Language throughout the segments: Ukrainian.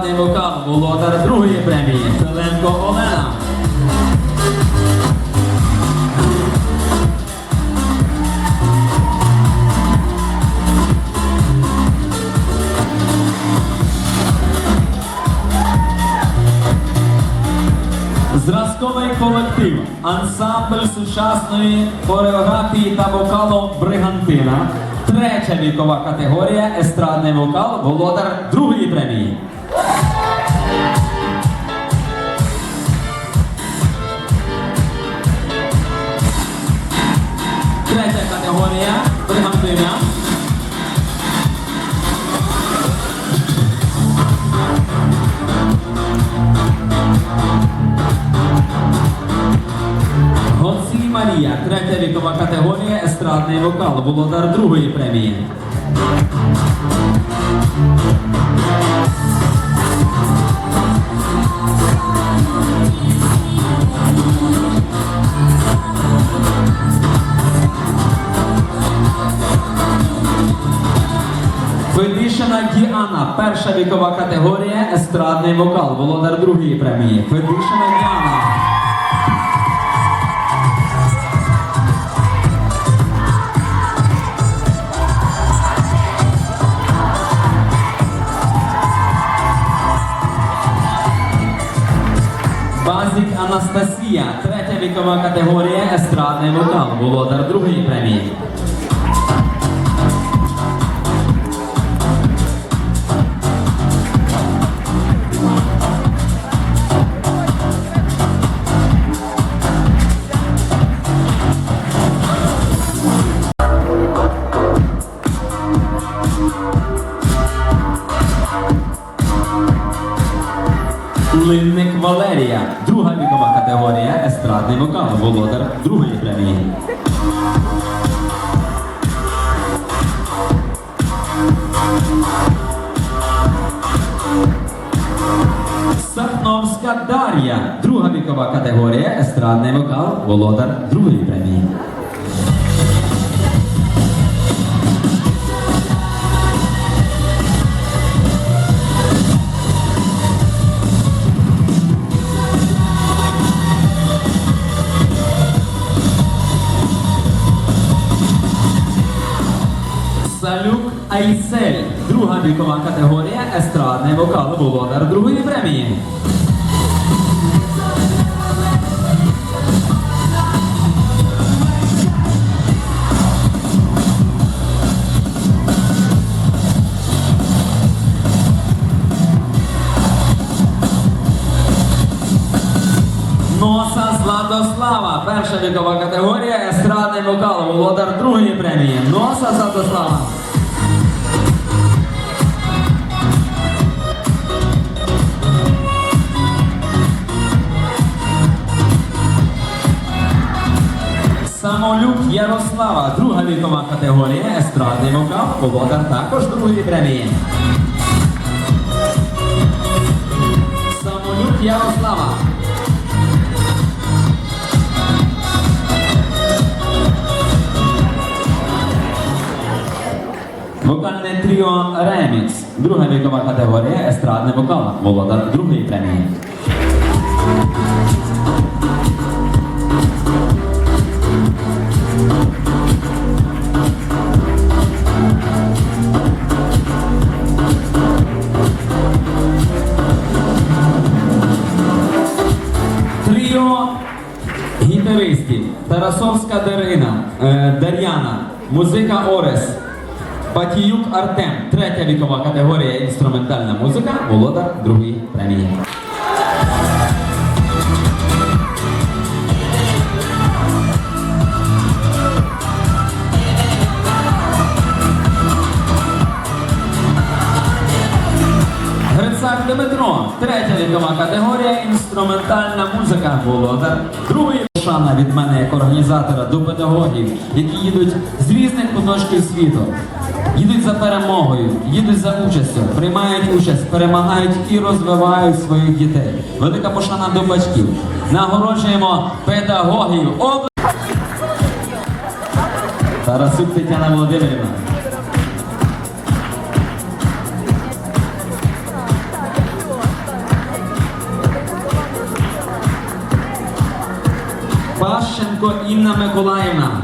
естрадний вокал, володар другої премії. Клименко Олена. Зразковий колектив, ансамбль сучасної хореографії та вокалу Бригантина. Третя вікова категорія естрадний вокал, володар другої премії. Третя категорія Бригантина. Гонсій Марія, третя вікова категорія, естрадний вокал, володар другої премії. Діана, перша вікова категорія, естрадний вокал, володар другої премії. Федишина Діана. Базік Анастасія, третя вікова категорія, естрадний вокал, володар другої премії. Линник Валерія, друга вікова категорія, естрадний вокал, володар другої премії. Сахновська Дар'я, друга вікова категорія, естрадний вокал, володар другої премії. Салюк Айсель, друга вікова категорія, естрадний вокал, володар другої премії. Носа Златослава, перша вікова категорія, естрадний вокал, володар другої премії. Носа Златослава. Самолюк Ярослава, друга вікова категорія, естрадний вокал, володар також другої премії. Самолюк Ярослава. Вокальне тріо Ремікс, друга вікова категорія, естрадний вокал, володар другої премії. Тарасовська Дарина, е, Дар'яна, музика Орес, Батіюк Артем, третя вікова категорія інструментальна музика, володар другої премії. Грицак Дмитро, третя вікова категорія, інструментальна музика, володар другої. Від мене як організатора до педагогів, які їдуть з різних куточків світу, їдуть за перемогою, їдуть за участю, приймають участь, перемагають і розвивають своїх дітей. Велика пошана до батьків. Нагороджуємо педагогів. Тарасюк Тетяна Володимирівна. Зінченко Інна Миколаївна.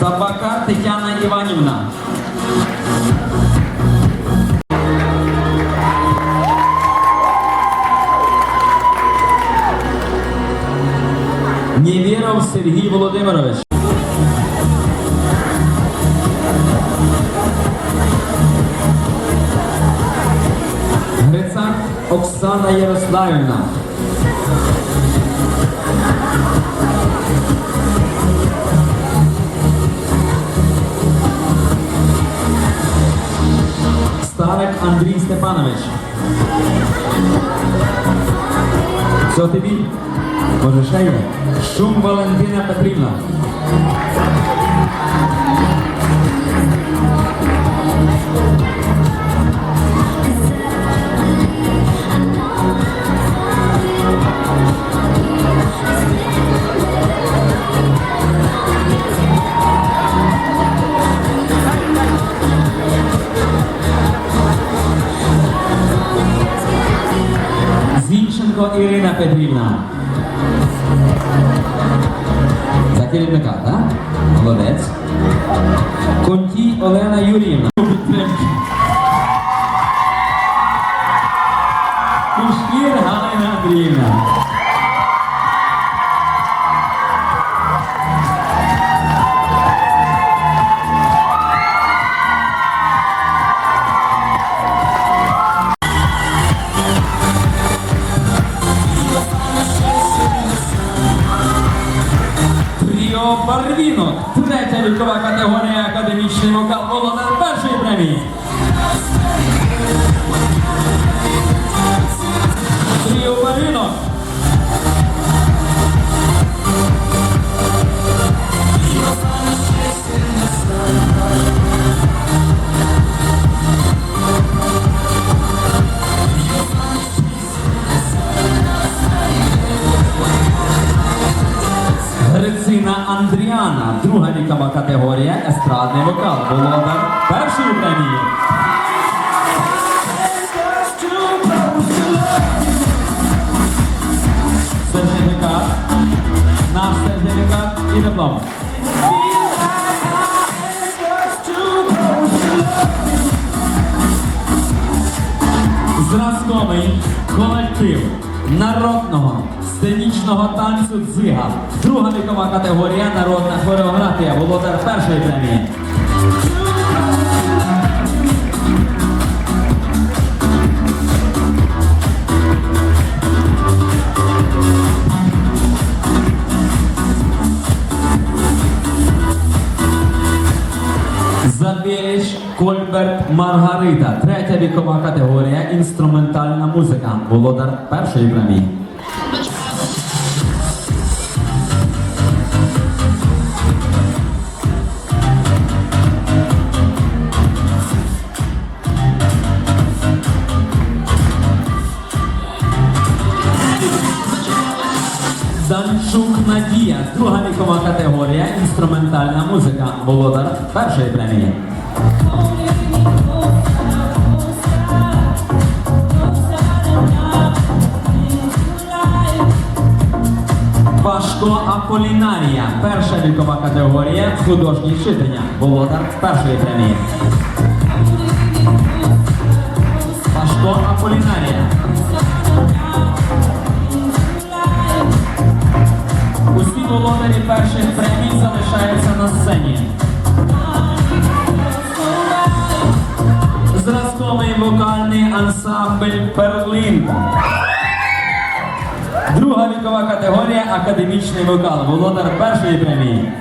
Табака Тетяна Іванівна. Оксана Ярославівна. Старик Андрій Степанович. Що тобі? Може є? Шум Валентина Петрівна. Зінченко Ірина Петрівна. За керівника, так? Молодець. Контій Олена Юрівна. Кушкір Галина Андріївна. Барвінок. Третя вікова категорія академічний вокал володар першої премії. Тріо Барвінок. Грицина Андріана, друга вікова категорія, естрадний вокал, володар першої премії. Сертифікат, наш сертифікат і диплом. Зразковий колектив народного сценічного танцю дзига. Друга вікова категорія народна хореографія. Володар першої премії. Забєліч Кольберт Маргарита. Третя вікова категорія інструментальна музика. Володар першої премії. Вікова категорія, інструментальна музика, володар першої премії. Пашко Аполінарія, перша вікова категорія, художні читання, володар першої премії. Володарі перших премій залишаються на сцені. Зразковий вокальний ансамбль Перлін. Друга вікова категорія академічний вокал. Володар першої премії.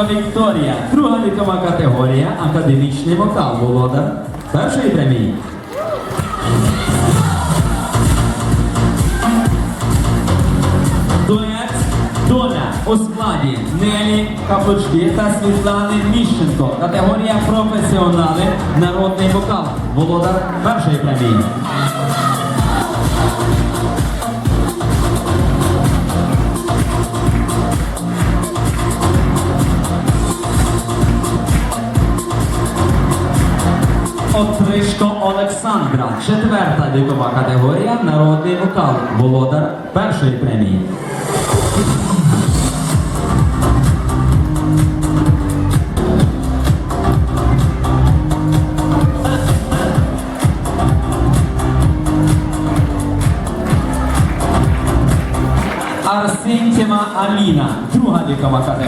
Огірко Вікторія, друга вікова категорія, академічний вокал, володар першої премії. Дует Доля у складі Нелі Капочки та Світлани Міщенко. Категорія професіонали, народний вокал. володар першої премії. Отришко Олександра, четверта вікова категорія, народний вокал, володар першої премії. Арсентьєва Аліна, друга вікова категорія,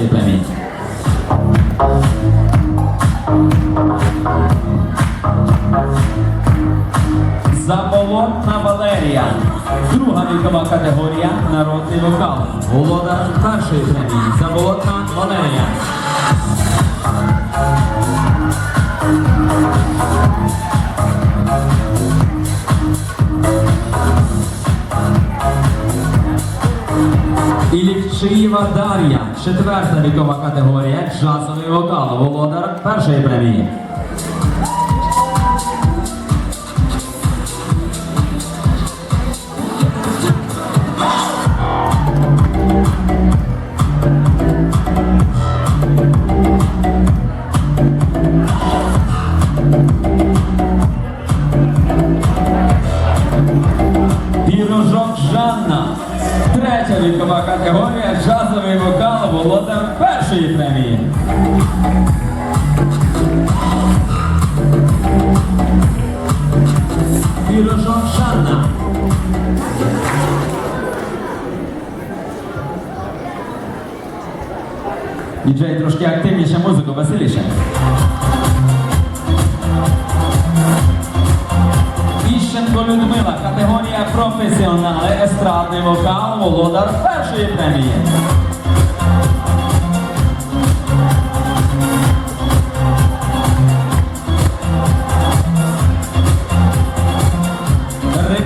володар першої. Заболотна Валерія, друга вікова категорія, народний вокал, володар першої премії. Заболотна Валерія. Ілівчиєва Дар'я, четверта вікова категорія, джазовий вокал, володар першої премії. Володар першої премії. Пірожок Жанна. Діджей трошки активніше музику, веселіше. Іщенко Людмила, категорія професіонали, естрадний вокал, володар першої премії.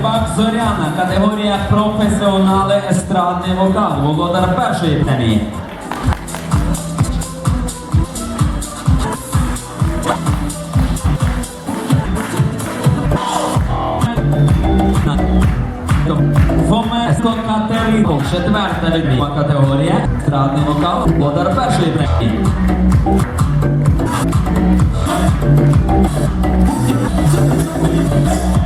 Рибак Зоряна, категорія професіонали, естрадний вокал, володар першої премії. Фомеско Катеринко, четверта вікова категорія, естрадний вокал, володар першої премії. Ще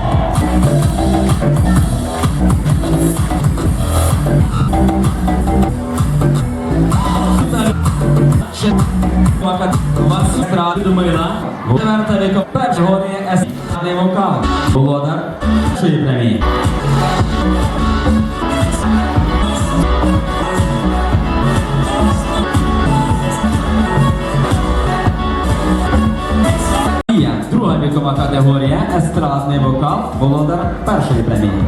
вас сестра Людмила, четверта вікова категорія, естрадний вокал, володар. Першої премії. Друга вікова категорія, естрадний вокал, володар. Першої премії.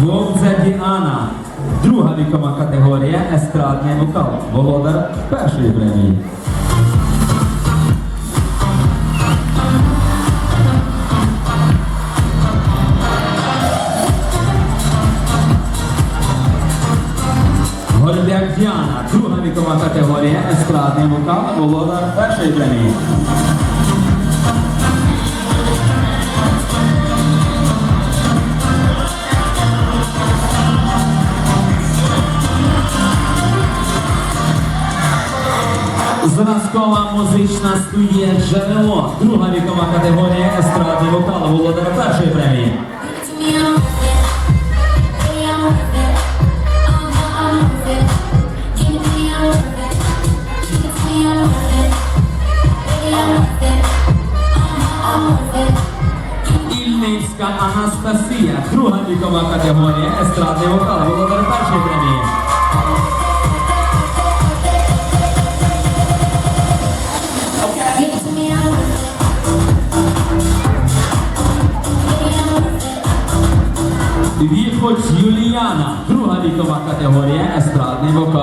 Вовця Діана. Друга вікова категорія, естрадний вокал, володар першої премії. Гольбяк Діана, друга вікова категорія, естрадний вокал, володар першої премії. Зразкова музична студія Джерело, друга вікова категорія, естрадний вокал, володар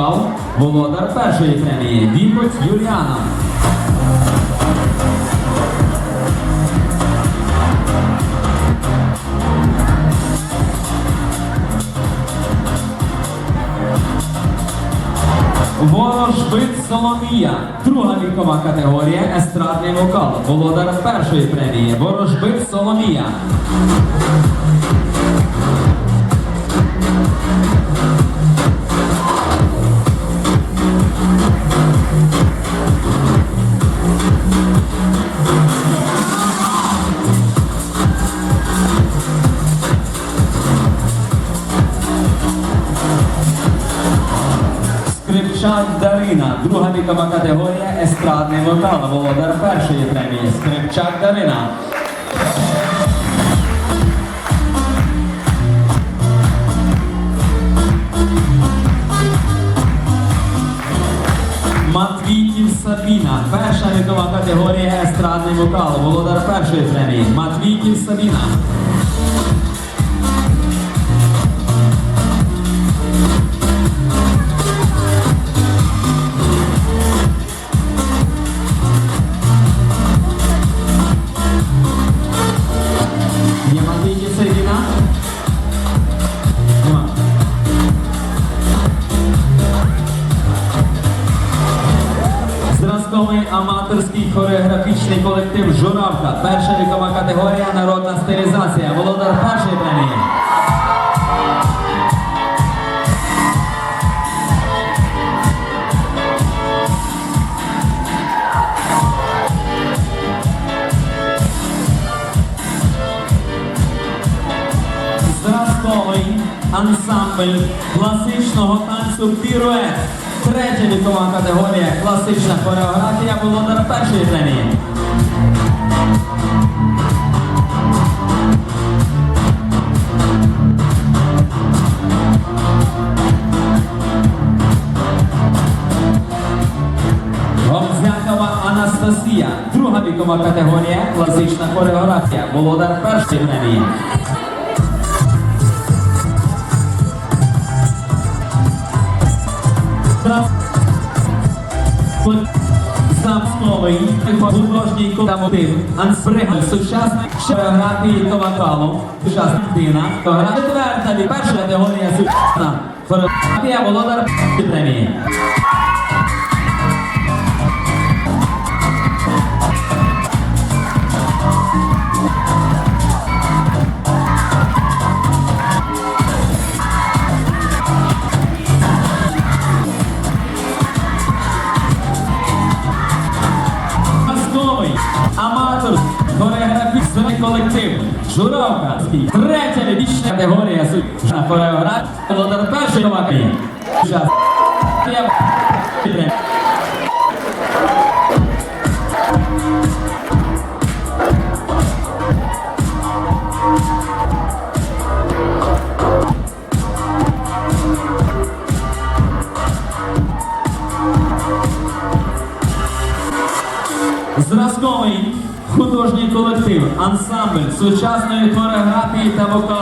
естрадний володар першої премії. Віхоч Юліана. Ворожбит Соломія, друга вікова категорія, естрадний вокал, володар першої премії. Ворожбит Соломія. Скрипчак Дарина, друга вікова категорія, естрадний вокал, володар першої премії. Скрипчак Дарина. Матвійків Сабіна, перша вікова категорія, естрадний вокал, володар першої премії. Матвійків Сабіна. Хореографічний колектив Журавка. Перша вікова категорія народна стилізація. Володар першої премії. Зразковий ансамбль класичного танцю пірует. Третя вікова категорія класична хореографія володар першої премії. Гомзякова Анастасія, друга вікова категорія, класична хореографія, володар першої премії. Замсновий художній колектив Ансбригаль сучасний хореографії ковакалу. Сучасна дина. Четверта і перша категорія сучасна хореографія володар премії. Колектив, третя вічна категорія сучасна хореографія, володар новаки. Час. Сучасної хореографії та вокалу,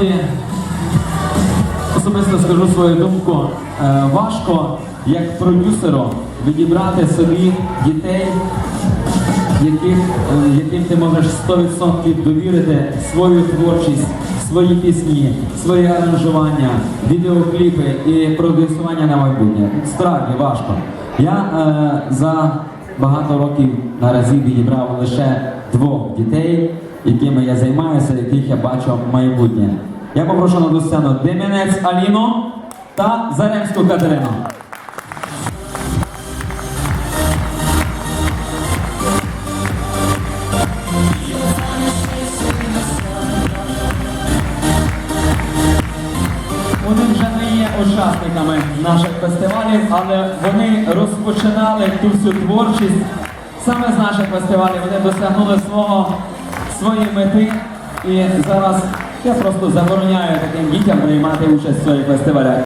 е, справді особисто скажу свою думку. е, Важко як продюсеру відібрати собі дітей, яких, е, яким ти можеш 100% довірити свою творчість, свої пісні, свої аранжування, відеокліпи і продюсування на майбутнє. Справді важко. Я е, за багато років наразі відібрав лише двох дітей якими я займаюся, яких я бачу майбутнє. Я попрошу на ту сцену Дем'янець Аліну та Заремську Катерину. Вони вже не є учасниками наших фестивалів, але вони розпочинали ту всю творчість саме з наших фестивалів. Вони досягнули свого своєї мети. І зараз я просто забороняю таким дітям приймати участь в своїх фестивалях.